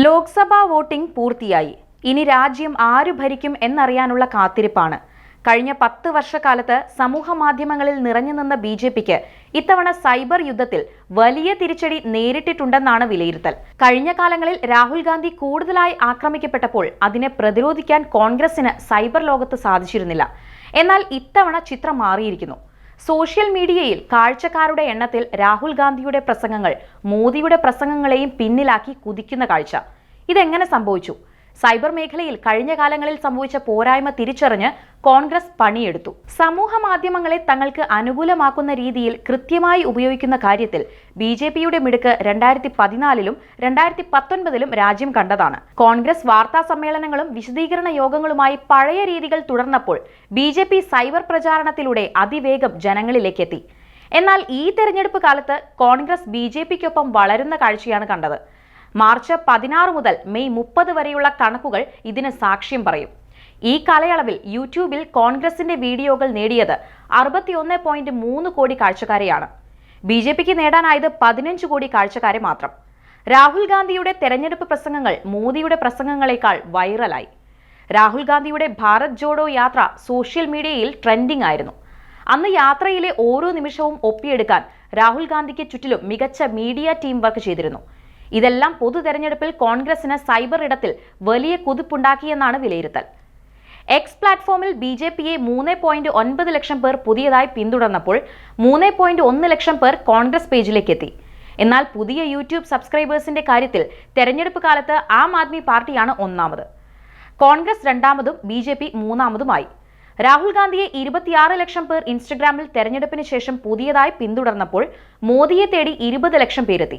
Lok Sabha voting പൂർത്തിയായി. ഇനി രാജ്യം ആര് ഭരിക്കും എന്നറിയാനുള്ള കാത്തിരിപ്പാണ്. കഴിഞ്ഞ പത്ത് വർഷക്കാലത്ത് സമൂഹ മാധ്യമങ്ങളിൽ നിറഞ്ഞു നിന്ന ബി ജെ പിക്ക് ഇത്തവണ സൈബർ യുദ്ധത്തിൽ വലിയ തിരിച്ചടി നേരിട്ടിട്ടുണ്ടെന്നാണ് വിലയിരുത്തൽ. കഴിഞ്ഞ കാലങ്ങളിൽ രാഹുൽ ഗാന്ധി കൂടുതലായി ആക്രമിക്കപ്പെട്ടപ്പോൾ അതിനെ പ്രതിരോധിക്കാൻ കോൺഗ്രസിന് സൈബർ ലോകത്ത് സാധിച്ചിരുന്നില്ല. എന്നാൽ ഇത്തവണ ചിത്രം മാറിയിരിക്കുന്നു. സോഷ്യൽ മീഡിയയിൽ കാഴ്ചക്കാരുടെ എണ്ണത്തിൽ രാഹുൽ ഗാന്ധിയുടെ പ്രസംഗങ്ങൾ മോദിയുടെ പ്രസംഗങ്ങളെയും പിന്നിലാക്കി കുതിക്കുന്ന കാഴ്ച. ഇതെങ്ങനെ സംഭവിച്ചു? സൈബർ മേഖലയിൽ കഴിഞ്ഞ കാലങ്ങളിൽ സംഭവിച്ച പോരായ്മ തിരിച്ചറിഞ്ഞ് കോൺഗ്രസ് പണിയെടുത്തു. സമൂഹ മാധ്യമങ്ങളെ തങ്ങൾക്ക് അനുകൂലമാക്കുന്ന രീതിയിൽ കൃത്യമായി ഉപയോഗിക്കുന്ന കാര്യത്തിൽ ബി ജെ പിയുടെ മിടുക്ക് രണ്ടായിരത്തി പതിനാലിലും രണ്ടായിരത്തി പത്തൊൻപതിലും രാജ്യം കണ്ടതാണ്. കോൺഗ്രസ് വാർത്താ സമ്മേളനങ്ങളും വിശദീകരണ യോഗങ്ങളുമായി പഴയ രീതികൾ തുടർന്നപ്പോൾ ബി സൈബർ പ്രചാരണത്തിലൂടെ അതിവേഗം ജനങ്ങളിലേക്ക് എത്തി എന്നാൽ ഈ തെരഞ്ഞെടുപ്പ് കാലത്ത് കോൺഗ്രസ് ബി ജെ പിക്കൊപ്പം വളരുന്ന കാഴ്ചയാണ് കണ്ടത്. മാർച്ച് പതിനാറ് മുതൽ മെയ് മുപ്പത് വരെയുള്ള കണക്കുകൾ ഇതിന് സാക്ഷ്യം പറയും. ഈ കാലയളവിൽ യൂട്യൂബിൽ കോൺഗ്രസിന്റെ വീഡിയോകൾ നേടിയത് അറുപത്തിയൊന്ന് പോയിന്റ് മൂന്ന് കോടി കാഴ്ചക്കാരെയാണ്. ബി ജെ പിക്ക് നേടാനായത് പതിനഞ്ച് കോടി കാഴ്ചക്കാരെ മാത്രം. രാഹുൽ ഗാന്ധിയുടെ തെരഞ്ഞെടുപ്പ് പ്രസംഗങ്ങൾ മോദിയുടെ പ്രസംഗങ്ങളെക്കാൾ വൈറലായി. രാഹുൽ ഗാന്ധിയുടെ ഭാരത് ജോഡോ യാത്ര സോഷ്യൽ മീഡിയയിൽ ട്രെൻഡിംഗ് ആയിരുന്നു. അന്ന് യാത്രയിലെ ഓരോ നിമിഷവും ഒപ്പിയെടുക്കാൻ രാഹുൽ ഗാന്ധിക്ക് ചുറ്റിലും മികച്ച മീഡിയ ടീം വർക്ക് ചെയ്തിരുന്നു. ഇതെല്ലാം പൊതു തെരഞ്ഞെടുപ്പിൽ കോൺഗ്രസിന് സൈബർ ഇടത്തിൽ വലിയ കുതിപ്പുണ്ടാക്കിയെന്നാണ് വിലയിരുത്തൽ. എക്സ് പ്ലാറ്റ്ഫോമിൽ ബി ജെ പിയെ മൂന്ന് പോയിന്റ് ഒൻപത് ലക്ഷം പേർ പുതിയതായി പിന്തുടർന്നപ്പോൾ മൂന്ന് പോയിന്റ് ഒന്ന് ലക്ഷം പേർ കോൺഗ്രസ് പേജിലേക്ക് എത്തി എന്നാൽ പുതിയ യൂട്യൂബ് സബ്സ്ക്രൈബേഴ്സിന്റെ കാര്യത്തിൽ തെരഞ്ഞെടുപ്പ് കാലത്ത് ആം ആദ്മി പാർട്ടിയാണ് ഒന്നാമത്. കോൺഗ്രസ് രണ്ടാമതും ബി ജെ പി മൂന്നാമതുമായി. രാഹുൽ ഗാന്ധിയെ ഇരുപത്തിയാറ് ലക്ഷം പേർ ഇൻസ്റ്റഗ്രാമിൽ തെരഞ്ഞെടുപ്പിന് ശേഷം പുതിയതായി പിന്തുടർന്നപ്പോൾ മോദിയെ തേടി ഇരുപത് ലക്ഷം പേരെത്തി.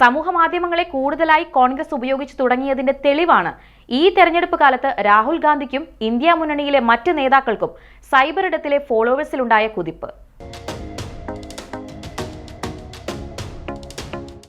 സമൂഹ മാധ്യമങ്ങളെ കൂടുതലായി കോൺഗ്രസ് ഉപയോഗിച്ചു തുടങ്ങിയതിന്റെ തെളിവാണ് ഈ തെരഞ്ഞെടുപ്പ് കാലത്ത് രാഹുൽ ഗാന്ധിക്കും ഇന്ത്യ മുന്നണിയിലെ മറ്റ് നേതാക്കൾക്കും സൈബർ ഇടത്തിലെ ഫോളോവേഴ്സിലുണ്ടായ കുതിപ്പ്.